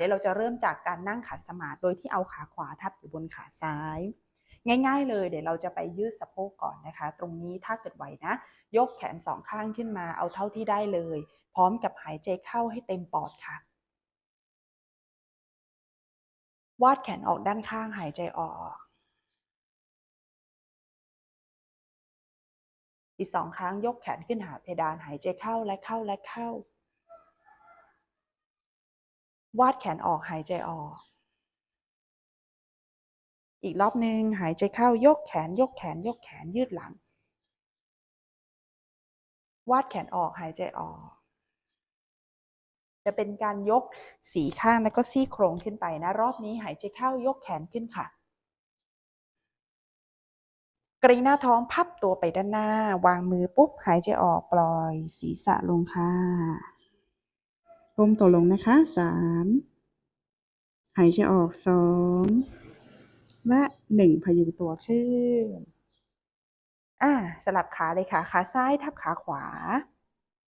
ดี๋ยวเราจะเริ่มจากการนั่งขัดสมาธิโดยที่เอาขาขวาทับอยู่บนขาซ้าย ง่ายๆ เลยเดี๋ยวเราจะไปยืดสะโพกก่อนนะคะ ตรงนี้ถ้าเกิดไหวนะ ยกแขนสองข้างขึ้นมาเอาเท่าที่ได้เลย พร้อมกับหายใจเข้าให้เต็มปอดค่ะ วาดแขนออกด้านข้างหายใจออก อีกสองครั้งยกแขนขึ้นหาเพดานหายใจเข้าและเข้าและเข้า วาดแขนออกหายใจออก อีกรอบหนึ่งหายใจเข้ายกแขนยกแขนยกแขนยืดหลัง วาดแขนออกหายใจออก จะเป็นการยกสีข้างแล้วก็ซี่โครงขึ้นไปนะ รอบนี้หายใจเข้ายกแขนขึ้นค่ะกรีหน้าท้องพับตัวไปด้านหน้า วางมือปุ๊บ หายใจออกปล่อย ศีรษะลงค่ะ ก้มตัวลงนะคะสามหายใจออกสองและหนึ่งพยุงตัวขึ้น อ่า สลับขาเลยค่ะ ขาซ้ายทับขาขวา